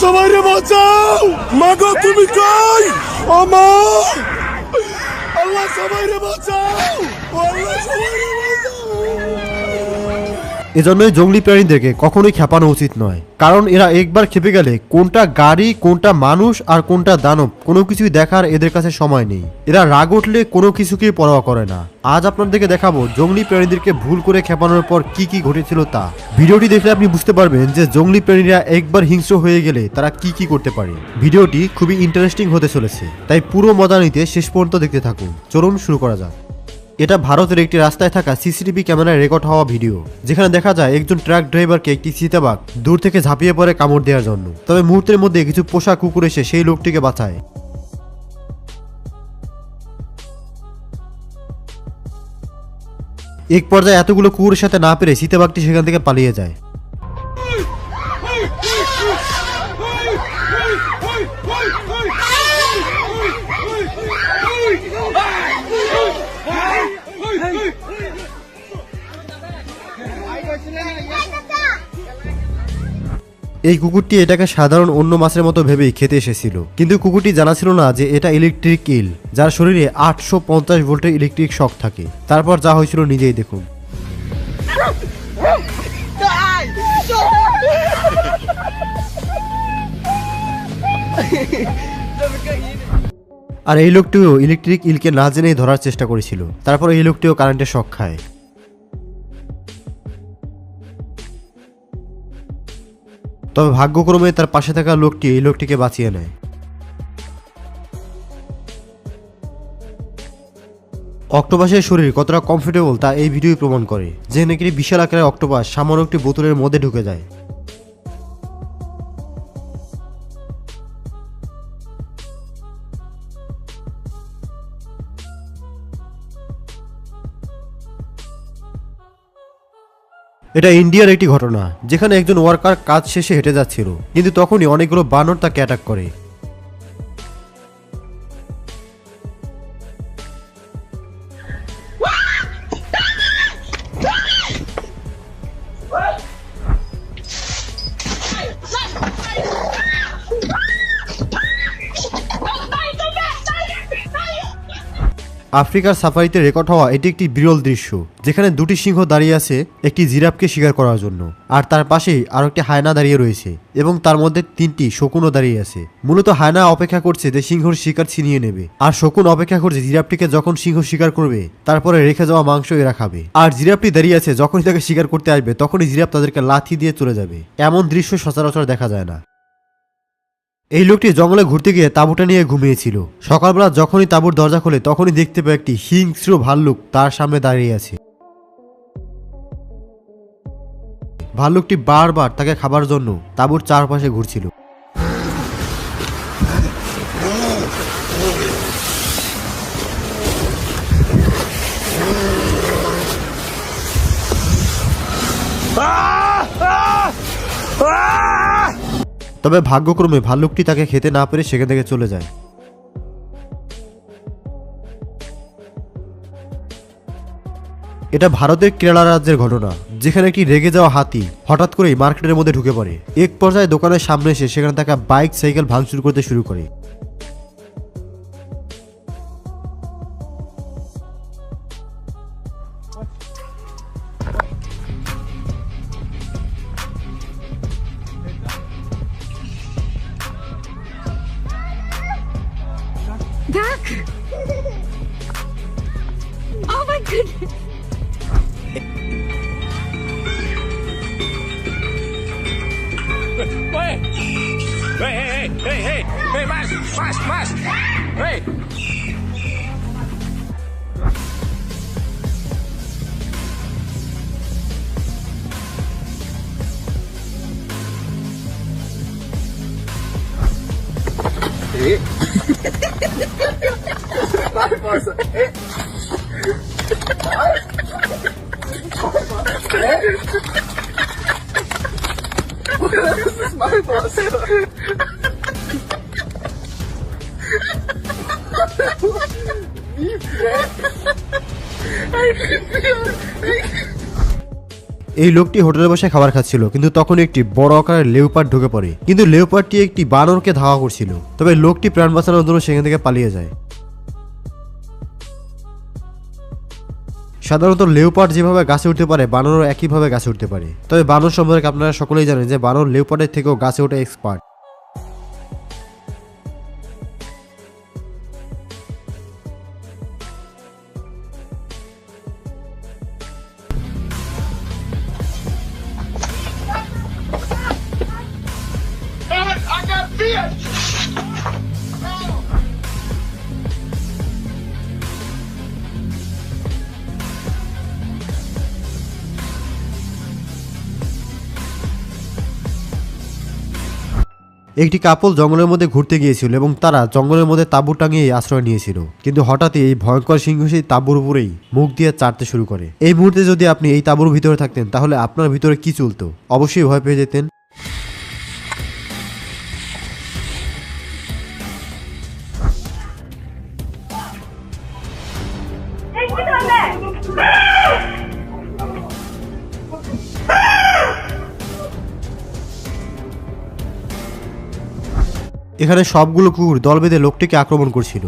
সবাইরে বাঁচাও। মাগো তুমি কই? আমা আল্লাহ সবাইরে বাঁচাও। আল্লাহ বাঁচাও। এজন্যই জঙ্গলি প্রাণীদেরকে কখনোই খেপানো উচিত নয়। কারণ এরা একবার খেপে গেলে কোনটা গাড়ি, কোনটা মানুষ আর কোনটা দানব, কোনো কিছুই দেখার এদের কাছে সময় নেই। এরা রাগ উঠলে কোনো কিছুকেই পরোয়া করে না। আজ আপনাদেরকে দেখাবো জঙ্গলি প্রাণীদেরকে ভুল করে খেপানোর পর কি কি ঘটেছিল তা। ভিডিওটি দেখলে আপনি বুঝতে পারবেন যে জঙ্গলি প্রাণীরা একবার হিংস্র হয়ে গেলে তারা কি কি করতে পারে। ভিডিওটি খুবই ইন্টারেস্টিং হতে চলেছে। তাই পুরো মজা নিতে শেষ পর্যন্ত দেখতে থাকুন। চলুন শুরু করা যাক। এটা ভারতের একটি রাস্তায় থাকা সিসিটিভি ক্যামেরায় রেকর্ড হওয়া ভিডিও, যেখানে দেখা যায় একজন ট্রাক ড্রাইভারকে একটি চিতাবাঘ দূর থেকে ঝাঁপিয়ে পড়ে কামড় দেওয়ার জন্য। তবে মুহূর্তের মধ্যে কিছু পোষা কুকুর এসে সেই লোকটিকে বাঁচায়। এক পর্যায়ে এতগুলো কুকুরের সাথে না পেরে চিতাবাঘটি সেখান থেকে পালিয়ে যায়। এই কুকুরটি এটাকে সাধারণ অন্য মাছের মতো ভেবেই খেতে এসেছিল। কিন্তু কুকুরটি জানা ছিল না যে এটা ইলেকট্রিক ইল যার শরীরে আটশো পঞ্চাশ ভোল্টের ইলেকট্রিক শক থাকে। তারপর যা হয়েছিল নিজেই দেখুন। আর এই লোকটিও ইলেকট্রিক ইলকে না জেনেই ধরার চেষ্টা করেছিল। তারপর এই লোকটিও কারেন্টের শক খায়। তবে ভাগ্যক্রমে তার পাশে থাকা লোকটি এই লোকটিকে বাঁচিয়ে নেয়। অক্টোপাসের শরীর কতটা কমফোর্টেবল তা এই ভিডিও প্রমাণ করে যে নাকি বিশাল আকারের অক্টোপাস সামান্য একটি বোতলের মধ্যে ঢুকে যায়। এটা ইন্ডিয়ার একটি ঘটনা, যেখানে একজন ওয়ার্কার কাজ শেষে হেঁটে যাচ্ছিল, কিন্তু তখনই অনেকগুলো বানর তাকে অ্যাটাক করে। আফ্রিকার সাফারিতে রেকর্ড হওয়া এটি একটি বিরল দৃশ্য, যেখানে দুটি সিংহ দাঁড়িয়ে আছে একটি জিরাফকে শিকার করার জন্য, আর তার পাশেই আরও একটি হায়না দাঁড়িয়ে রয়েছে, এবং তার মধ্যে তিনটি শকুনও দাঁড়িয়ে আছে। মূলত হায়না অপেক্ষা করছে যে সিংহর শিকার ছিনিয়ে নেবে, আর শকুন অপেক্ষা করছে জিরাফটিকে যখন সিংহ শিকার করবে, তারপরে রেখে যাওয়া মাংস এরা খাবে। আর জিরাফটি দাঁড়িয়ে আছে যখনই তাকে শিকার করতে আসবে, তখনই জিরাফ তাদেরকে লাথি দিয়ে চলে যাবে। এমন দৃশ্য সচরাচর দেখা যায় না। এই লোকটি জঙ্গলে ঘুরতে গিয়ে তাঁবুটা নিয়ে ঘুমিয়েছিল। সকালবেলা যখনই তাঁবুর দরজা খোলে, তখনই দেখতে পায় একটি হিংস্র ভাল্লুক তার সামনে দাঁড়িয়ে আছে। ভাল্লুকটি বারবার তাকে খাবার জন্য তাঁবুর চারপাশে ঘুরছিল। তবে ভাগ্যক্রমে ভাল্লুকটি তাকে খেতে না পেরে সেখান থেকে চলে যায়। এটা ভারতের কেরালা রাজ্যের ঘটনা, যেখানে একটি রেগে যাওয়া হাতি হঠাৎ করেই মার্কেটের মধ্যে ঢুকে পড়ে। এক পর্যায়ে দোকানের সামনে এসে সেখানে থাকা বাইক, সাইকেল ভাঙচুর করতে শুরু করে। Hey, hey, hey, hey, hey, hey, más, más, más. Hey. Eh. Vai, força. Eh. Vai. Vai, força. Eh. That's my fault এই লোকটি হোটেলে বসে খাবার খাচ্ছিল, কিন্তু তখন একটি বড় আকারের লেউপার ঢুকে পড়ে। কিন্তু লেউপারটি একটি বানরকে ধাওয়া করছিল। তবে লোকটি প্রাণ বাঁচানোর জন্য সেখান থেকে পালিয়ে যায়। সাধারণত লেওপাট যেভাবে গাছে উঠতে পারে, বানরও একইভাবে গাছে উঠতে পারে। তবে বানর সম্পর্কে আপনারা সকলেই জানেন যে বানর লেউপার্ডের থেকেও গাছে ওঠে এক্সপার্ট একটি কাপল জঙ্গলের মধ্যে ঘুরতে গিয়েছিল এবং তারা জঙ্গলের মধ্যে তাঁবু টাঙিয়ে আশ্রয় নিয়েছিল। কিন্তু হঠাৎই এই ভয়ঙ্কর সিংহ সেই তাঁবুর উপরেই মুখ দিয়ে চাটতে শুরু করে। এই মুহূর্তে যদি আপনি এই তাঁবুর ভিতরে থাকতেন, তাহলে আপনার ভিতরে কি চলতো? অবশ্যই ভয় পেয়ে যেতেন। এখানে সবগুলো কুকুর দল বেঁধে লোকটিকে আক্রমণ করছিল।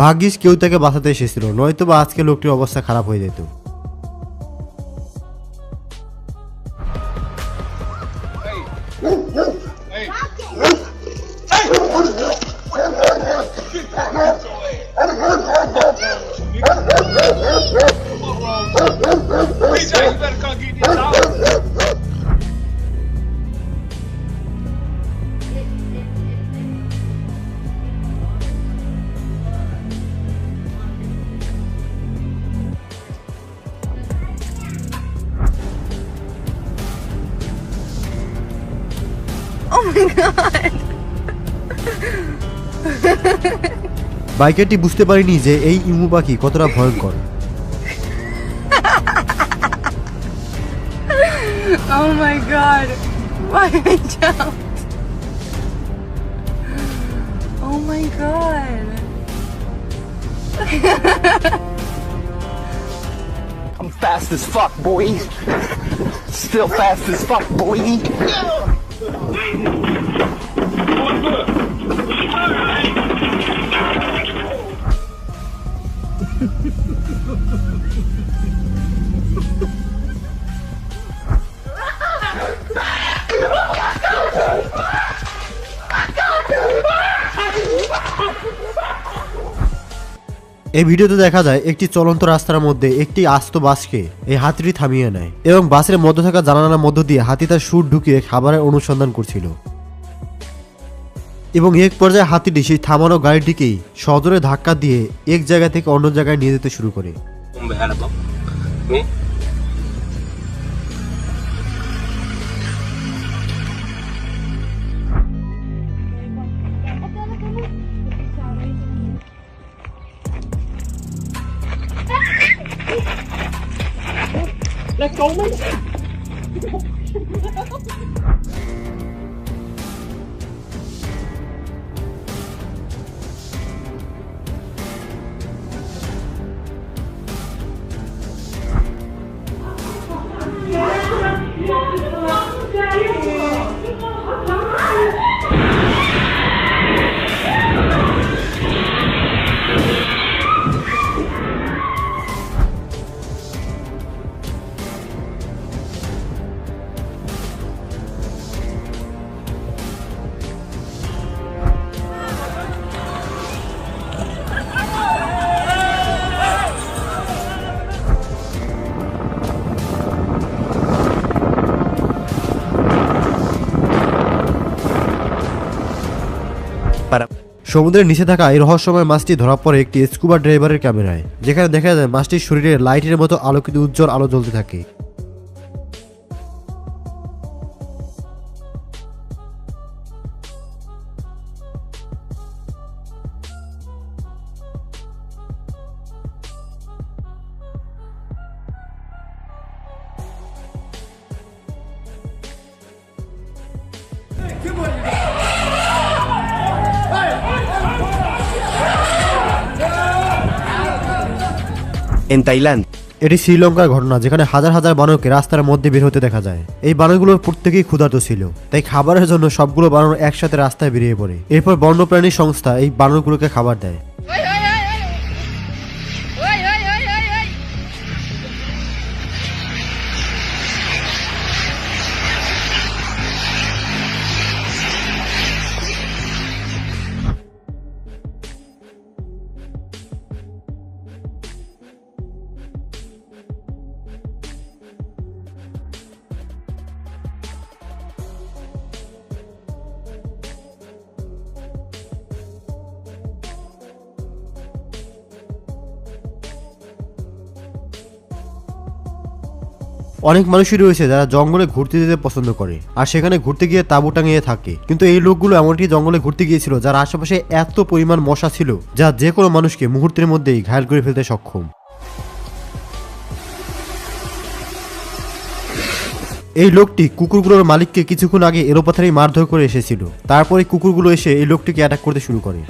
ভাগ্যিস কেউ তাকে বাঁচাতে এসেছিল নয়তো বা আজকে লোকটির অবস্থা খারাপ হয়ে যেত। বাইকারটি বুঝতে পারিনি যে এই ইমু পাখি কতটা ভয়ঙ্কর Oh my god. Why I jumped? Oh my god. I'm fast as fuck, boy. Still fast as fuck, boy. One good. এই ভিডিওতে দেখা যায় একটি চলন্ত রাস্তার মধ্যে একটি আস্ত বাসকে এই হাতিটি থামিয়ে নেয় এবং বাসের মধ্যে থাকা জানালার মধ্য দিয়ে হাতি তার সুর ঢুকিয়ে খাবারের অনুসন্ধান করছিল। এবং এক পর্যায়ে হাতিটি সেই থামানো গাড়িটিকেই সদরে ধাক্কা দিয়ে এক জায়গা থেকে অন্য জায়গায় নিয়ে যেতে শুরু করে। Let's go, man. সমুদ্রের নিচে থাকা এই রহস্যময় মাছটি ধরা পড়ে একটি স্কুবা ড্রাইভারের ক্যামেরায়, যেখানে দেখা যায় মাছটির শরীরে লাইটের মতো আলোকিত উজ্জ্বল আলো জ্বলতে থাকে Good morning. En থাইল্যান্ড এটি শ্রীলঙ্কার ঘটনা, যেখানে হাজার হাজার বানরকে রাস্তার মধ্যে বের হতে দেখা যায়। এই বানরগুলোর প্রত্যেকেই ক্ষুধার্ত ছিল। তাই খাবারের জন্য সবগুলো বানর একসাথে রাস্তায় বেরিয়ে পড়ে। এরপর বন্যপ্রাণী সংস্থা এই বানরগুলোকে খাবার দেয়। অনেক মানুষই রয়েছে যারা জঙ্গলে ঘুরতে যেতে পছন্দ করে, আর সেখানে ঘুরতে গিয়ে তাঁবু টাঙিয়ে থাকে। কিন্তু এই লোকগুলো এমনটি জঙ্গলে ঘুরতে গিয়েছিল যার আশেপাশে এত পরিমাণ মশা ছিল যা যে কোনো মানুষকে মুহূর্তের মধ্যেই ঘায়ল করে ফেলতে সক্ষম। এই লোকটি কুকুরগুলোর মালিককে কিছুক্ষণ আগে এলোপাথারি মারধর করে এসেছিল। তারপরে কুকুরগুলো এসে এই লোকটিকে অ্যাটাক করতে শুরু করে।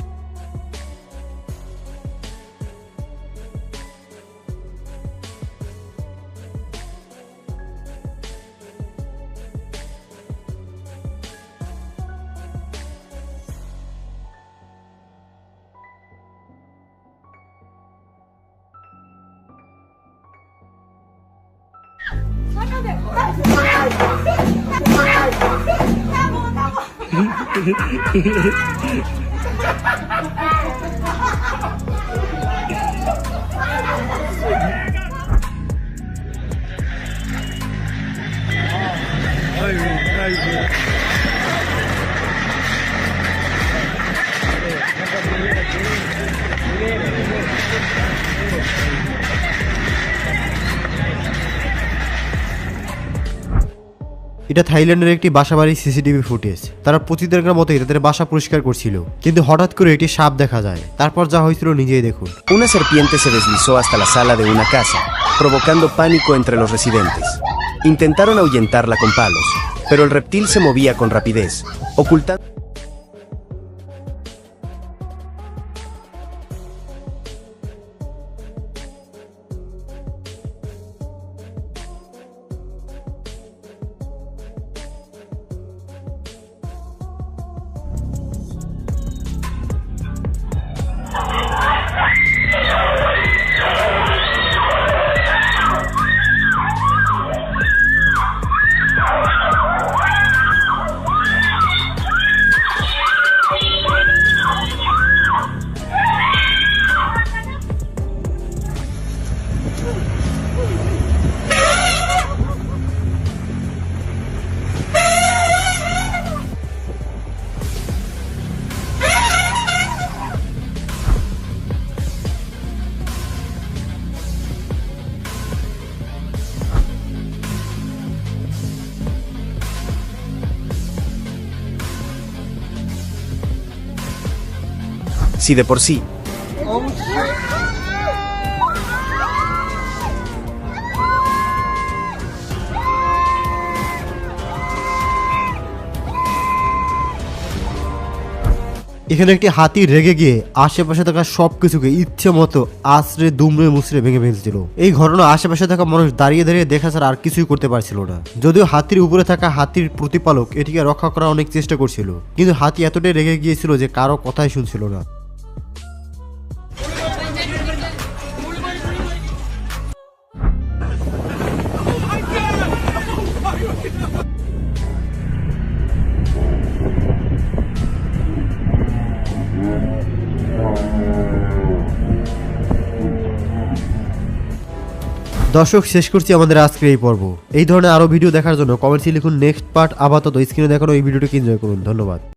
Ay, ay, ay. এটা থাইল্যান্ডের একটি বাসাবাড়ির সিসিটিভি ফুটেজ তারা প্রতিদিনের মতোই তাদের বাসা পরিষ্কার করছিল কিন্তু হঠাৎ করে একটি সাপ দেখা যায় তারপর যা হয়েছিল নিজেই দেখুন Una serpiente se deslizó hasta la sala de una casa, provocando pánico entre los residentes. Intentaron ahuyentarla con palos, pero el reptil se movía con rapidez, ocultando... Si de por sí এখানে একটি হাতি রেগে গিয়ে আশেপাশে থাকা সব কিছুকে ইচ্ছে মতো আশ্রে দুমড়ে, মুচড়ে ভেঙে ফেলছিল। এই ঘটনা আশেপাশে থাকা মানুষ দাঁড়িয়ে দাঁড়িয়ে দেখা ছাড়া আর কিছুই করতে পারছিল না। যদিও হাতির উপরে থাকা হাতির প্রতিপালক এটিকে রক্ষা করার অনেক চেষ্টা করছিল, কিন্তু হাতি এতটাই রেগে গিয়েছিল যে কারও কথাই শুনছিল না। দর্শক, শেষ করছি আমাদের আজকের এই পর্ব। এই ধরনের আরও ভিডিও দেখার জন্য কমেন্টসে লিখুন, নেক্সট পার্ট আপাতত স্ক্রিনে দেখানো এই ভিডিওটিকে এনজয় করুন। ধন্যবাদ।